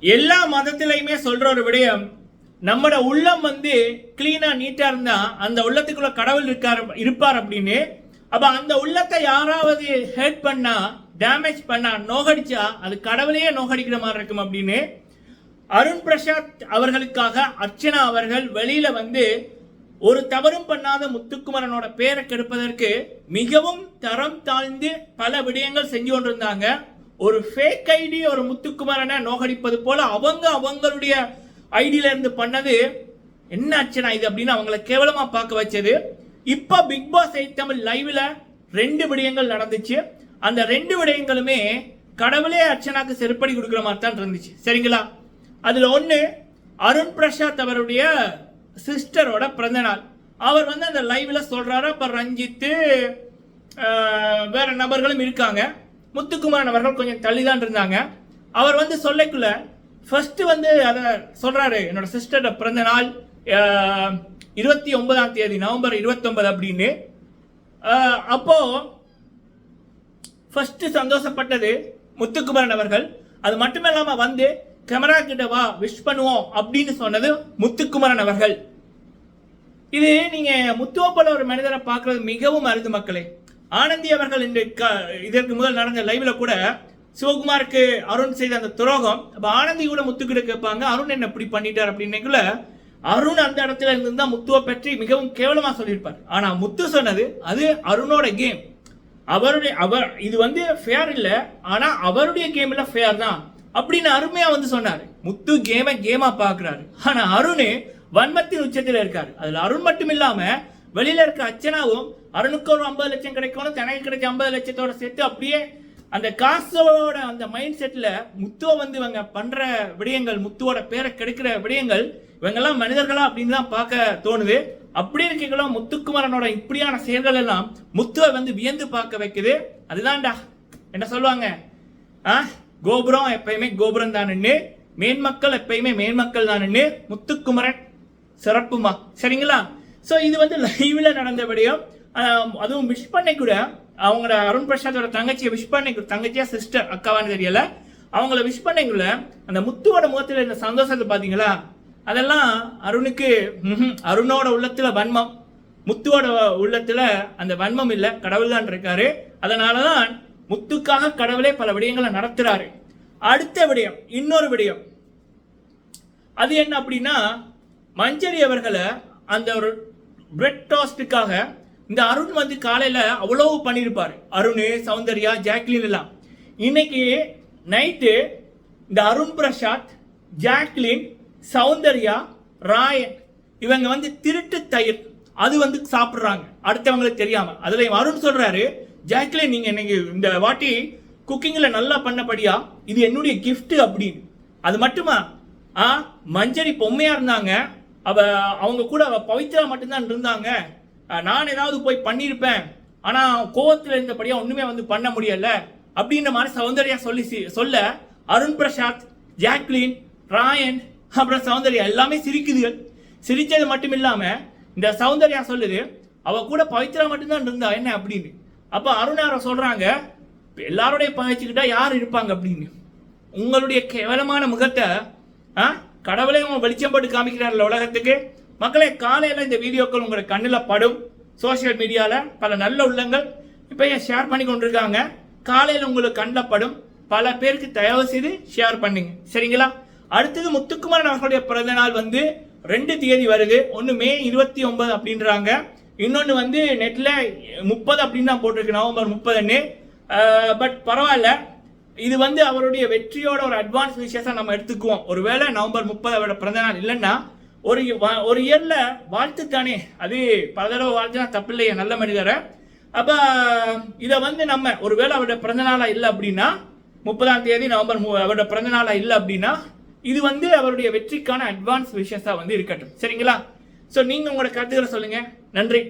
எல்லா மதத்திலையுமே சொல்ற ஒரு விடயம் நம்மட உள்ளம் வந்து கிளீனா நீட்டா இருந்தா அந்த உள்ளத்துக்குள்ள கடவுள் இருக்கார் இருப்பார் அப்படின்னு. அப்ப அந்த உள்ளத்தை யாராவது ஹேட் பண்ணா டேமேஜ் பண்ணா நோகடிச்சா அது கடவுளையே நோகடிக்கிற மாதிரி இருக்கும் அப்படின்னு. அருண் பிரசாத் அவர்களுக்காக அர்ச்சனா அவர்கள் வெளியில வந்து ஒரு தவறும் பண்ணாத முத்துக்குமரனோட பேரை கெடுப்பதற்கு மிகவும் தரம் தாழ்ந்து பல விடயங்கள் செஞ்சு கொண்டிருந்தாங்க. ஒரு ஃபேக் ஐடி ஒரு முத்துக்குமாரனை நோகடிப்பது போல அவங்க அவங்களுடைய ஐடியில இருந்து பண்ணது. என்ன அர்ச்சனா இது அப்படின்னு அவங்கள கேவலமா பார்க்க வச்சது. இப்போ பிக் பாஸ் எயிட் தமிழ் லைவ்ல ரெண்டு விடயங்கள் நடந்துச்சு. அந்த ரெண்டு விடயங்களுமே கடவுளே அர்ச்சனாக்கு செருப்படி கொடுக்குற மாதிரி தான் இருந்துச்சு. சரிங்களா? அதில் ஒன்று அருண் பிரசாத் அவருடைய சிஸ்டரோட பிறந்த நாள். அவர் வந்து அந்த லைவில் சொல்கிறாரு அப்போ ரஞ்சித்து வேற நபர்களும் இருக்காங்க. முத்துக்குமார் அவர்கள் கொஞ்சம் தள்ளி தான் இருந்தாங்க. அவர் வந்து சொல்லக்குள்ள ஃபர்ஸ்ட் வந்து அதை சொல்றாரு என்னோட சிஸ்டரோட பிறந்த நாள் இருபத்தி ஒன்பதாம் தேதி நவம்பர் இருபத்தொன்பது அப்படின்னு. அப்போது அப்போ ஃபர்ஸ்ட் சந்தோஷப்பட்டது முத்துக்குமரன் அவர்கள். அது மட்டும் இல்லாமல் வந்து கேமரா கிட்ட வா விஷ் பண்ணுவோம் அப்படின்னு சொன்னது முத்துக்குமரன் அவர்கள். இது நீங்க முத்துவ போல ஒரு மனிதரை பார்க்குறது மிகவும் அருது மக்களே. ஆனந்தி அவர்கள் இன்று க- இதற்கு முதல் நடந்த லைவ்ல கூட சிவகுமாருக்கு அருண் செய்த அந்த துரோகம். அப்ப ஆனந்தி கூட முத்துக்கிட்ட கேட்பாங்க அருண் என்ன இப்படி பண்ணிட்டார்? அப்படின்னைக்குள்ள அருண் அந்த இடத்துல இருந்து தான் முத்துவை பற்றி மிகவும் கேவலமா சொல்லியிருப்பார். ஆனா முத்து சொன்னது அது அருணோட கேம் அவருடைய அவர் இது வந்து ஃபேர் இல்ல ஆனா அவருடைய கேம்ல ஃபேர் தான் அப்படின்னு அருமையா வந்து சொன்னாரு. முத்து கேமை கேமா பாக்குறாரு. ஆனா அருண் வன்மத்தின் உச்சத்தில் இருக்காரு. அதுல அருண் மட்டும் இல்லாம வெளியில இருக்க அச்சனாவும் அருணுக்கு ஒரு ஐம்பது லட்சம் கிடைக்கணும் தனக்கு கிடைச்ச ஐம்பது லட்சத்தோட சேர்த்து அப்படியே அந்த காசோட அந்த மைண்ட் செட்டில் முத்துவை வந்து இவங்க பண்ணுற விடயங்கள் முத்துவோட பேரை கெடுக்கிற விடயங்கள் இவங்கெல்லாம் மனிதர்களா அப்படின்னு தான் பார்க்க தோணுது. அப்படி இருக்கீங்களோ முத்துக்குமரனோட இப்படியான செயல்கள் எல்லாம் முத்துவை வந்து வியந்து பார்க்க வைக்குது. அதுதான்டா என்ன சொல்லுவாங்க? ஆ கோபுரம் எப்பயுமே கோபுரம் தானுன்னு மேன்மக்கள் எப்பயுமே மேன்மக்கள் தானுன்னு முத்துக்குமரன் சிறப்புமா? சரிங்களா? ஸோ இது வந்து லைவ்ல நடந்த விடயம். அதுவும் விஷ் பண்ணை கூட அவங்களோட அருண் பிரசாதோட தங்கச்சியை விஷ் பண்ணை தங்கச்சியா சிஸ்டர் அக்காவான்னு தெரியல. அவங்கள விஷ் பண்ணைக்குள்ள அந்த முத்துவோட முகத்தில் இருந்த சந்தோஷத்தை பார்த்தீங்களா? அதெல்லாம் அருணுக்கு அருணோட உள்ளத்தில் வன்மம். முத்துவோட உள்ளத்தில் அந்த வன்மம் இல்லை கடவுள் தான் இருக்காரு. அதனாலதான் முத்துக்காக கடவுளே பல விடயங்களை நடத்துகிறாரு அடுத்த விடயம் இன்னொரு விடயம். அது என்ன அப்படின்னா மஞ்சரி அவர்களை அந்த ஒரு பிரெட் டோஸ்ட்டுக்காக இந்த அருண் வந்து காலையில் அவ்வளோ பண்ணியிருப்பார். அருண் சௌந்தர்யா ஜாக்லின் எல்லாம். இன்னைக்கு நைட்டு இந்த அருண் பிரசாத் ஜாக்லின் சௌந்தர்யா ராயன் இவங்க வந்து திருட்டு தயிர். அது வந்து சாப்பிட்றாங்க. அடுத்தவங்களுக்கு தெரியாமல் அதில் அருண் சொல்கிறாரு ஜாக்லின் நீங்கள் இன்னைக்கு இந்த வாட்டி குக்கிங்கில் நல்லா பண்ணபடியா இது என்னுடைய கிஃப்ட்டு அப்படின்னு. அது மட்டுமா? ஆ மஞ்சரி பொம்மையாக இருந்தாங்க. அவ அவங்க கூட அவள் பவித்ரா மட்டும்தான் இருந்தாங்க. நான் ஏதாவது போய் பண்ணியிருப்பேன் ஆனால் கோவத்தில் இருந்தபடியாக ஒன்றுமே வந்து பண்ண முடியலை. அப்படின்ற மாதிரி சௌந்தர்யா சொல்லி சி- சொல்ல அருண் பிரசாத் ஜாக்லின் ராயன் அப்புறம் சௌந்தர்யா எல்லாமே சிரிக்குதுகள். சிரித்தது மட்டும் இல்லாமல் இந்த சௌந்தர்யா சொல்லுது அவ கூட பவித்ரா மட்டும்தான் இருந்தா என்ன? அப்படின்னு. அப்போ அருண் சொல்கிறாங்க சொல்றாங்க எல்லாரோடைய பகைச்சுக்கிட்டா யார் இருப்பாங்க? அப்படின்னு. உங்களுடைய கேவலமான முகத்தை ஆ, கடவுளே அவன் வெளிச்சம் போட்டு காமிக்கிறார்ல உலகத்துக்கு. மக்களே காலையில் இந்த வீடியோக்கள் உங்களோட கண்ணில் படும். சோஷியல் மீடியாவில் பல நல்ல உள்ளங்கள் இப்போ ஷேர் பண்ணி கொண்டிருக்காங்க? காலையில் உங்களுக்கு கண்ணில் படும். பல பேருக்கு தயவு செய்து ஷேர் பண்ணுங்க. சரிங்களா? அடுத்தது முத்துக்குமரன் அவர்களுடைய பிறந்த நாள் வந்து ரெண்டு தேதி வருது. ஒன்று மே இருபத்தி ஒன்பது அப்படின்றாங்க. இன்னொன்று வந்து நெட்டில் முப்பது அப்படின்னு தான் போட்டிருக்கு நவம்பர் முப்பதுன்னு. பட் பரவாயில்ல. இது வந்து அவருடைய வெற்றியோட ஒரு அட்வான்ஸ் விஷயத்தை நம்ம எடுத்துக்குவோம். ஒருவேளை நவம்பர் முப்பது அவரோட பிறந்த நாள் இல்லைன்னா ஒரு ஒரு இயரில் வாழ்த்து தானே அது பல தடவை வாழ்த்துனா தப்பில்லையே நல்ல மனிதரை. அப்போ இதை வந்து நம்ம ஒருவேளை அவருடைய பிறந்த நாளாக இல்லை அப்படின்னா முப்பதாம் தேதி நவம்பர் மூ அவரோட பிறந்த நாளாக இல்லை அப்படின்னா இது வந்து அவருடைய வெற்றிக்கான அட்வான்ஸ் விஷயஸாக வந்து இருக்கட்டும். சரிங்களா? ஸோ நீங்கள் உங்களோட கருத்துக்களை சொல்லுங்கள் நன்றி.